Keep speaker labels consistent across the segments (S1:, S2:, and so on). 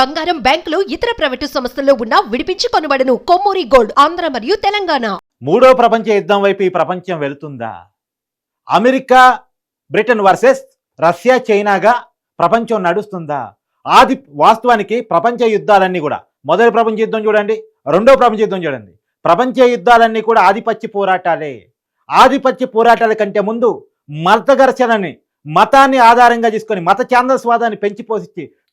S1: బంగారం బ్యాంకులు ఇతర ప్రైవేటు సంస్థల్లో ఉన్న విడిపించి కొనబడను. కొమ్మూరి గోల్డ్ ఆంధ్ర మరియు తెలంగాణ.
S2: మూడో ప్రపంచ యుద్ధం వైపు ఈ ప్రపంచం వెళుతుందా? అమెరికా బ్రిటన్ వర్సెస్ రష్యా చైనాగా ప్రపంచం నడుస్తుందా? ఆది వాస్తవానికి ప్రపంచ యుద్ధాలన్నీ కూడా. మొదటి ప్రపంచ యుద్ధం చూడండి రెండో ప్రపంచ యుద్ధం చూడండి. ప్రపంచ యుద్ధాలన్నీ కూడా ఆధిపత్య పోరాటాలే. ఆధిపత్య పోరాటాల కంటే ముందు మత ఘర్షణని మతాన్ని ఆధారంగా తీసుకొని మత చాందస్వాదాన్ని పెంచి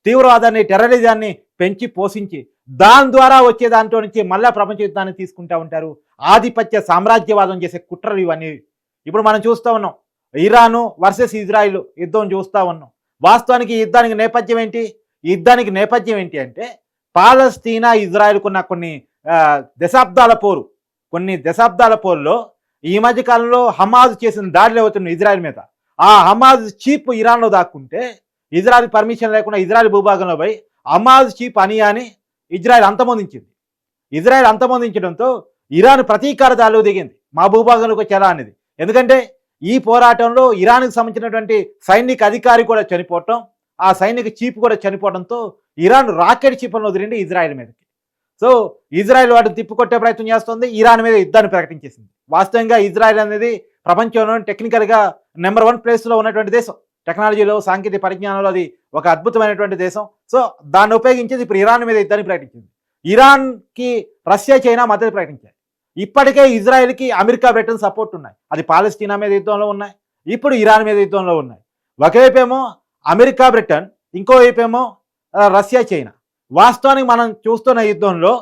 S2: తీవ్రవాదాన్ని టెర్రరిజాన్ని పెంచి పోషించి దాని ద్వారా వచ్చే దాంట్లో నుంచి మళ్ళా ప్రపంచ యుద్ధాన్ని తీసుకుంటూ ఉంటారు. ఆధిపత్య సామ్రాజ్యవాదం చేసే కుట్రలు ఇవన్నీ. ఇప్పుడు మనం చూస్తూ ఉన్నాం. ఇరాను వర్సెస్ ఇజ్రాయిల్ యుద్ధం చూస్తూ ఉన్నాం. వాస్తవానికి యుద్ధానికి నేపథ్యం ఏంటి? యుద్ధానికి నేపథ్యం ఏంటి అంటే పాలస్తీనా ఇజ్రాయిల్కున్న కొన్ని దశాబ్దాల పోరు. కొన్ని దశాబ్దాల పోరులో ఈ మధ్య కాలంలో హమాజ్ చేసిన దాడులు అవుతున్న ఇజ్రాయెల్ మీద ఆ హమాజ్ చీప్ ఇరాన్లో దాక్కుంటే ఇజ్రాయల్ పర్మిషన్ లేకుండా ఇజ్రాయల్ భూభాగంలో పోయి హమాజ్ చీప్ అనియాని ఇజ్రాయెల్ అంతమొందించింది. ఇజ్రాయెల్ అంతమొందించడంతో ఇరాన్ ప్రతీకార దాడులు దిగింది. మా భూభాగంలోకి వచ్చేలా అనేది. ఎందుకంటే ఈ పోరాటంలో ఇరాన్కి సంబంధించినటువంటి సైనిక అధికారి కూడా చనిపోవటం ఆ సైనిక చీప్ కూడా చనిపోవడంతో ఇరాన్ రాకెట్ చీపులను వదిలిండి ఇజ్రాయెల్ మీదకి. సో ఇజ్రాయెల్ వాటిని తిప్పికొట్టే ప్రయత్నం చేస్తుంది. ఇరాన్ మీద యుద్ధాన్ని ప్రకటించేసింది. వాస్తవంగా ఇజ్రాయెల్ అనేది ప్రపంచంలో టెక్నికల్గా నెంబర్ వన్ ప్లేస్లో ఉన్నటువంటి దేశం. టెక్నాలజీలో సాంకేతిక పరిజ్ఞానంలో అది ఒక అద్భుతమైనటువంటి దేశం. సో దాన్ని ఉపయోగించేది ఇప్పుడు ఇరాన్ మీద యుద్ధాన్ని ప్రకటించింది. ఇరాన్కి రష్యా చైనా మద్దతు ప్రకటించాయి. ఇప్పటికే ఇజ్రాయెల్కి అమెరికా బ్రిటన్ సపోర్ట్ ఉన్నాయి. అది పాలస్తీనా మీద యుద్ధంలో ఉన్నాయి. ఇప్పుడు ఇరాన్ మీద యుద్ధంలో ఉన్నాయి. ఒకవైపేమో అమెరికా బ్రిటన్ ఇంకోవైపేమో రష్యా చైనా. వాస్తవానికి మనం చూస్తున్న యుద్ధంలో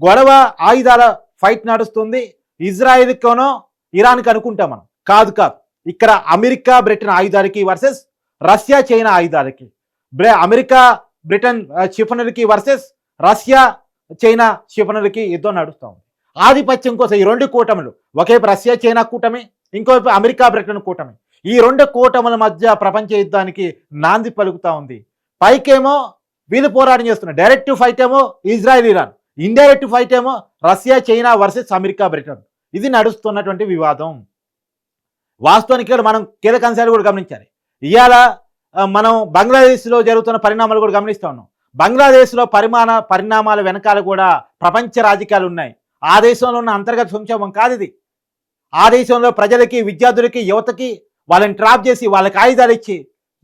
S2: గొడవ ఆయుధాల ఫైట్ నడుస్తుంది. ఇజ్రాయిల్కోనో ఇరాన్కి అనుకుంటాం మనం. కాదు కాదు. ఇక్కడ అమెరికా బ్రిటన్ ఆయుధాలకి వర్సెస్ రష్యా చైనా ఆయుధాలకి. బ్రే అమెరికా బ్రిటన్ క్షిపణులకి వర్సెస్ రష్యా చైనా క్షిపణులకి యుద్ధం నడుస్తూ ఉంది ఆధిపత్యం కోసం ఈ రెండు కూటములు ఒకవైపు రష్యా చైనా కూటమి ఇంకోవైపు అమెరికా బ్రిటన్ కూటమి. ఈ రెండు కూటముల మధ్య ప్రపంచ యుద్ధానికి నాంది పలుకుతా ఉంది. పైకేమో వీళ్ళు పోరాటం చేస్తున్నారు. డైరెక్ట్ ఫైట్ ఏమో ఇజ్రాయెల్ ఇరాన్. ఇండైరెక్ట్ ఫైట్ ఏమో Russia China versus America Britain. ఇది నడుస్తున్నటువంటి వివాదం. వాస్తవానికి ఇక్కడ మనం కీలక అంశాలు కూడా గమనించాలి. ఇవాళ మనం బంగ్లాదేశ్లో జరుగుతున్న పరిణామాలు కూడా గమనిస్తూ ఉన్నాం. బంగ్లాదేశ్లో పరిమాణ పరిణామాల వెనకాల కూడా ప్రపంచ రాజకీయాలు ఉన్నాయి. ఆ దేశంలో ఉన్న అంతర్గత సంక్షోభం కాదు ఇది. ఆ దేశంలో ప్రజలకి విద్యార్థులకి యువతకి వాళ్ళని ట్రాప్ చేసి వాళ్ళకి ఆయుధాలు ఇచ్చి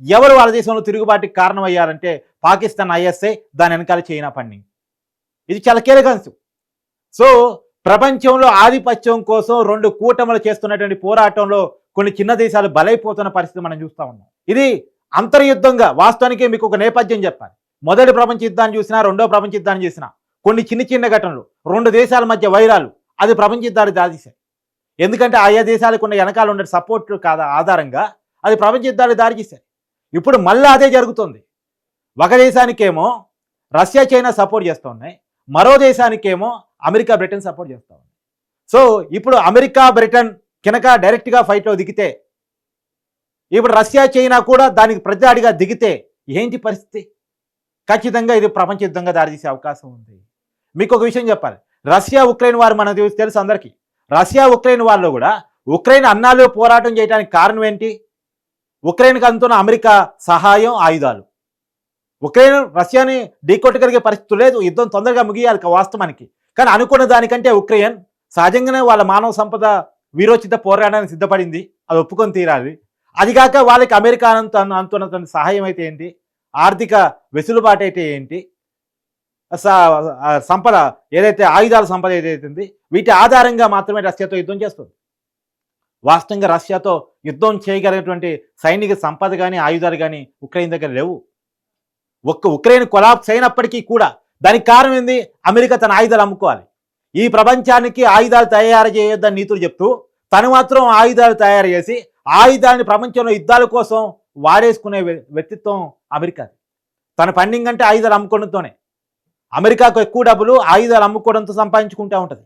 S2: ఎవరు వాళ్ళ దేశంలో తిరుగుబాటుకి కారణమయ్యారంటే పాకిస్తాన్ ఐఎస్ఐ దాని వెనకాల చైనా పని ఇది చాలా కీలక అంశం. సో ప్రపంచంలో ఆధిపత్యం కోసం రెండు కూటములు చేస్తున్నటువంటి పోరాటంలో కొన్ని చిన్న దేశాలు బలైపోతున్న పరిస్థితి మనం చూస్తా ఉన్నాం. ఇది అంతర్యుద్ధంగా వాస్తవానికి మీకు ఒక నేపథ్యం చెప్పాలి. మొదటి ప్రపంచ యుద్ధాన్ని చూసినా రెండో ప్రపంచ యుద్ధాన్ని చూసినా కొన్ని చిన్న చిన్న ఘటనలు రెండు దేశాల మధ్య వైరాలు అది ప్రపంచ యుద్ధాలు దారితీశాయి. ఎందుకంటే ఆయా దేశాలకు ఉన్న వెనకాల ఉండే సపోర్ట్ కాదా ఆధారంగా అది ప్రపంచ యుద్ధాలు దారితీశాయి. ఇప్పుడు మళ్ళీ అదే జరుగుతుంది. ఒక దేశానికేమో రష్యా చైనా సపోర్ట్ చేస్తూ ఉన్నాయి. మరో దేశానికేమో అమెరికా బ్రిటన్ సపోర్ట్ చేస్తూ ఉంది సో ఇప్పుడు అమెరికా బ్రిటన్ కనుక డైరెక్ట్గా ఫైట్లో దిగితే ఇప్పుడు రష్యా చైనా కూడా దానికి ప్రతిదాడిగా దిగితే ఏంటి పరిస్థితి? ఖచ్చితంగా ఇది ప్రపంచ యుద్ధంగా దారితీసే అవకాశం ఉంది. మీకు ఒక విషయం చెప్పాలి. రష్యా ఉక్రెయిన్ వారు మనకు తెలుసు- అందరికీ. రష్యా ఉక్రెయిన్ వాళ్ళు కూడా ఉక్రెయిన్ అన్నాలు పోరాటం చేయడానికి కారణం ఏంటి? ఉక్రెయిన్కి అందుతున్న అమెరికా సహాయం ఆయుధాలు. ఉక్రెయిన్ రష్యాని ఢీకొట్టగలిగే పరిస్థితి లేదు. యుద్ధం తొందరగా ముగియాలి వాస్తవానికి. కానీ అనుకున్న దానికంటే ఉక్రెయిన్ సహజంగానే వాళ్ళ మానవ సంపద వీరోచిత పోరాటానికి సిద్ధపడింది. అది ఒప్పుకొని తీరాలి. అది కాక వాళ్ళకి అమెరికా అంత అంతున్నటువంటి సహాయం అయితే ఏంటి? ఆర్థిక వెసులుబాటు అయితే ఏంటి? సంపద ఏదైతే ఆయుధాల సంపద ఏదైతే వీటి ఆధారంగా మాత్రమే రష్యాతో యుద్ధం చేస్తుంది. వాస్తవంగా రష్యాతో యుద్ధం చేయగలిగినటువంటి సైనిక సంపద కానీ ఆయుధాలు కానీ ఉక్రెయిన్ దగ్గర లేవు. ఒక్క ఉక్రెయిన్ కొలాప్స్ అయినప్పటికీ కూడా దానికి కారణం ఏంది? అమెరికా తన ఆయుధాలు అమ్ముకోవాలి. ఈ ప్రపంచానికి ఆయుధాలు తయారు చేయొద్దని నీతులు చెప్తూ తను మాత్రం ఆయుధాలు తయారు చేసి ఆయుధాన్ని ప్రపంచంలో యుద్ధాల కోసం వాడేసుకునే వ్య- వ్యక్తిత్వం అమెరికాది. తన ఫండింగ్ అంటే ఆయుధాలు అమ్ముకోవడంతోనే. అమెరికాకు ఎక్కువ డబ్బులు ఆయుధాలు అమ్ముకోవడంతో సంపాదించుకుంటూ ఉంటుంది.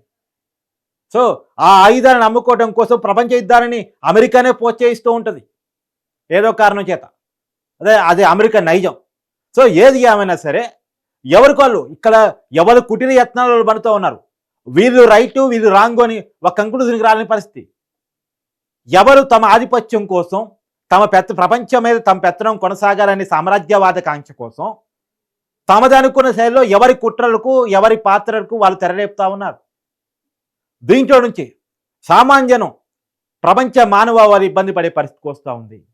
S2: సో ఆ ఆయుధాలను అమ్ముకోవడం కోసం ప్రపంచ యుద్ధాలని అమెరికానే ప్రోత్సహిస్తూ ఉంటుంది. ఏదో కారణం చేత. అదే అదే అమెరికా నైజం. సో ఏది ఏమైనా సరే ఎవరికి వాళ్ళు ఇక్కడ ఎవరు కుటీర యత్నాలు పడుతూ ఉన్నారు. వీళ్ళు రైటు వీళ్ళు రాంగు అని ఒక కంక్లూజన్కి రాలని పరిస్థితి. ఎవరు తమ ఆధిపత్యం కోసం తమ పెత్త ప్రపంచం మీద తమ పెత్తనం కొనసాగాలనే సామ్రాజ్యవాద కాంక్ష కోసం తమది అనుకున్న శైలిలో ఎవరి కుట్రలకు ఎవరి పాత్రలకు వాళ్ళు తెరలేపుతా ఉన్నారు. దీంట్లో నుంచి సామాన్యనం ప్రపంచ మానవాళి ఇబ్బంది పడే పరిస్థితికి వస్తూ ఉంది.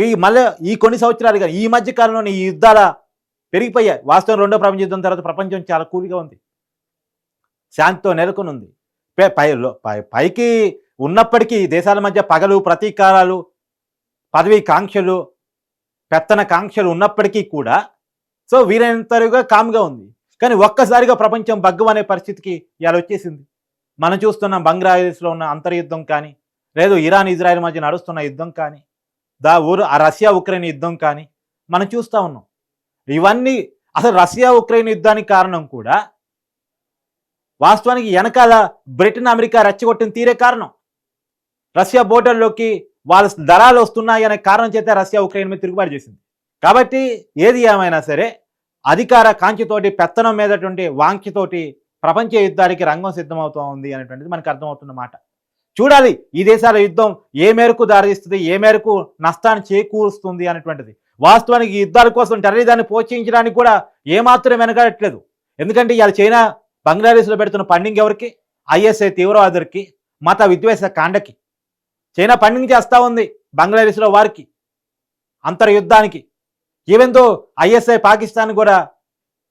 S2: ఈ మళ్ళీ ఈ కొన్ని సంవత్సరాలు కానీ ఈ మధ్య కాలంలోనే ఈ యుద్ధాల పెరిగిపోయాయి. వాస్తవం రెండో ప్రపంచ యుద్ధం తర్వాత ప్రపంచం చాలా కూలిగా ఉంది. శాంతితో నెలకొని ఉంది పై- పైకి ఉన్నప్పటికీ దేశాల మధ్య పగలు ప్రతీకారాలు పదవి కాంక్షలు పెత్తన కాంక్షలు ఉన్నప్పటికీ కూడా సో వీరైనంతగా కామ్గా ఉంది. కానీ ఒక్కసారిగా ప్రపంచం బగ్గు అనే పరిస్థితికి ఇలా వచ్చేసింది. మనం చూస్తున్న బంగ్లాదేశ్లో ఉన్న అంతర్యుద్ధం కానీ లేదు ఇరాన్ ఇజ్రాయెల్ మధ్య నడుస్తున్న యుద్ధం కానీ దా ఊరు ఆ రష్యా ఉక్రెయిన్ యుద్ధం కానీ మనం చూస్తూ ఉన్నాం. ఇవన్నీ అసలు రష్యా ఉక్రెయిన్ యుద్ధానికి కారణం కూడా వాస్తవానికి వెనకాల బ్రిటన్ అమెరికా రెచ్చగొట్టిన తీరే కారణం. రష్యా బోర్డర్లోకి వాళ్ళ దళాలు వస్తున్నాయి అనే కారణం చేత రష్యా ఉక్రెయిన్ మీద తిరుగుబాటు చేసింది. కాబట్టి ఏది ఏమైనా సరే అధికార కాంక్షతోటి పెత్తనం మీదటువంటి వాంఛతోటి ప్రపంచ యుద్ధానికి రంగం సిద్ధమవుతూ ఉంది అనేటువంటిది మనకు అర్థమవుతున్నమాట చూడాలి ఈ దేశాల యుద్ధం ఏ మేరకు దారితీస్తుంది ఏ మేరకు నష్టాన్ని చేకూరుస్తుంది అనేటువంటిది. వాస్తవానికి ఈ యుద్ధాల కోసం టెర్రరిజాన్ని ప్రోత్సహించడానికి కూడా ఏమాత్రం వెనకట్లేదు ఎందుకంటే ఇవాళ చైనా బంగ్లాదేశ్లో పెడుతున్న పండింగ్ ఎవరికి? ఐఎస్ఐ తీవ్రవాదులకి మత విద్వేష కాండకి. చైనా పండింగ్ చేస్తూ ఉంది బంగ్లాదేశ్లో వారికి అంతర్యుద్ధానికి. ఈవెన్ దో ఐఎస్ఐ పాకిస్తాన్ కూడా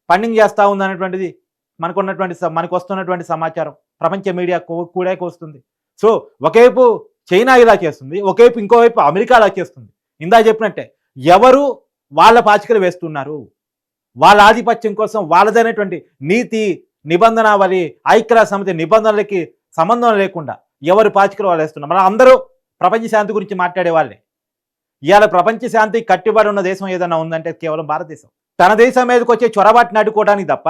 S2: పండింగ్ చేస్తూ ఉంది అనేటువంటిది మనకున్నటువంటి మనకు వస్తున్నటువంటి సమాచారం. ప్రపంచ మీడియా కూడా వస్తుంది సో ఒకవైపు చైనా ఇలా చేస్తుంది ఒకవైపు ఇంకోవైపు అమెరికా అలా చేస్తుంది. ఇందా చెప్పినట్టే ఎవరు వాళ్ళ పాచికలు వేస్తున్నారు? వాళ్ళ ఆధిపత్యం కోసం వాళ్ళదైనటువంటి నీతి నిబంధనావళి ఐక్యరాజ్య సమితి నిబంధనలకి సంబంధం లేకుండా ఎవరు పాచికలు వాళ్ళు వేస్తున్నారు? మన అందరూ ప్రపంచ శాంతి గురించి మాట్లాడే వాళ్ళే ఇవాళ ప్రపంచ శాంతి కట్టుబడి ఉన్న దేశం ఏదైనా ఉందంటే కేవలం భారతదేశం. తన దేశం మీదకి వచ్చే చొరబాటుని అడ్డుకోవడానికి తప్ప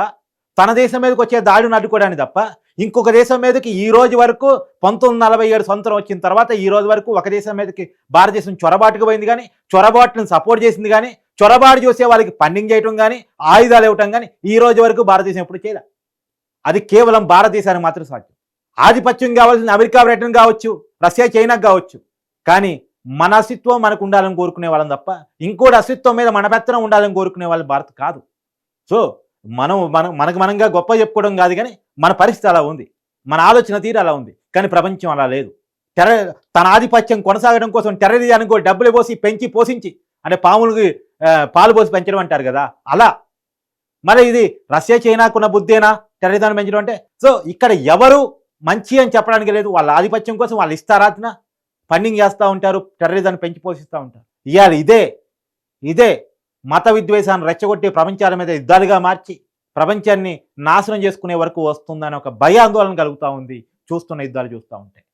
S2: తన దేశం మీదకి వచ్చే దాడిని అడ్డుకోవడానికి తప్ప ఇంకొక దేశం మీదకి ఈ రోజు వరకు పంతొమ్మిది నలభై ఏడు సంవత్సరం వచ్చిన తర్వాత ఈ రోజు వరకు ఒక దేశం మీదకి భారతదేశం చొరబాటుకు పోయింది కానీ చొరబాటును సపోర్ట్ చేసింది కానీ చొరబాటు చూసే వాళ్ళకి పండింగ్ చేయటం కానీ ఆయుధాలు ఇవ్వటం కానీ ఈ రోజు వరకు భారతదేశం ఎప్పుడు చేయలే. అది కేవలం భారతదేశానికి మాత్రం సాధ్యం. ఆధిపత్యం కావాల్సిన అమెరికా బ్రిటన్ కావచ్చు రష్యా చైనాకు కావచ్చు. కానీ మన అస్తిత్వం మనకు ఉండాలని కోరుకునే వాళ్ళం తప్ప ఇంకోటి అస్తిత్వం మీద మన పెత్తనం ఉండాలని కోరుకునే వాళ్ళు భారత్ కాదు. సో మనం మనం మనకు మనంగా గొప్ప చెప్పుకోవడం కాదు కానీ మన పరిస్థితి అలా ఉంది. మన ఆలోచన తీరు అలా ఉంది. కానీ ప్రపంచం అలా లేదు. టెర తన ఆధిపత్యం కొనసాగడం కోసం టెర్రరిజానికి కూడా డబ్బులు పోసి పెంచి పోషించి అంటే పాములకి పాలు పోసి పెంచడం అంటారు కదా. అలా. మరి ఇది రష్యా చైనాకున్న బుద్ధేనా? టెర్రరిజాన్ని పెంచడం అంటే. సో ఇక్కడ ఎవరు మంచి అని చెప్పడానికి లేదు. వాళ్ళ ఆధిపత్యం కోసం వాళ్ళు ఇస్తారాతిన ఫండింగ్ చేస్తూ ఉంటారు. టెర్రరిజాన్ని పెంచి పోషిస్తూ ఉంటారు. ఇవాళ ఇదే. ఇదే మత విద్వేషాన్ని రెచ్చగొట్టి ప్రపంచాల మీద యుద్ధాలుగా మార్చి ప్రపంచాన్ని నాశనం చేసుకునే వరకు వస్తుందని ఒక భయాందోళన కలుగుతూ ఉంది. చూస్తున్న యుద్ధాలు చూస్తూ ఉంటాయి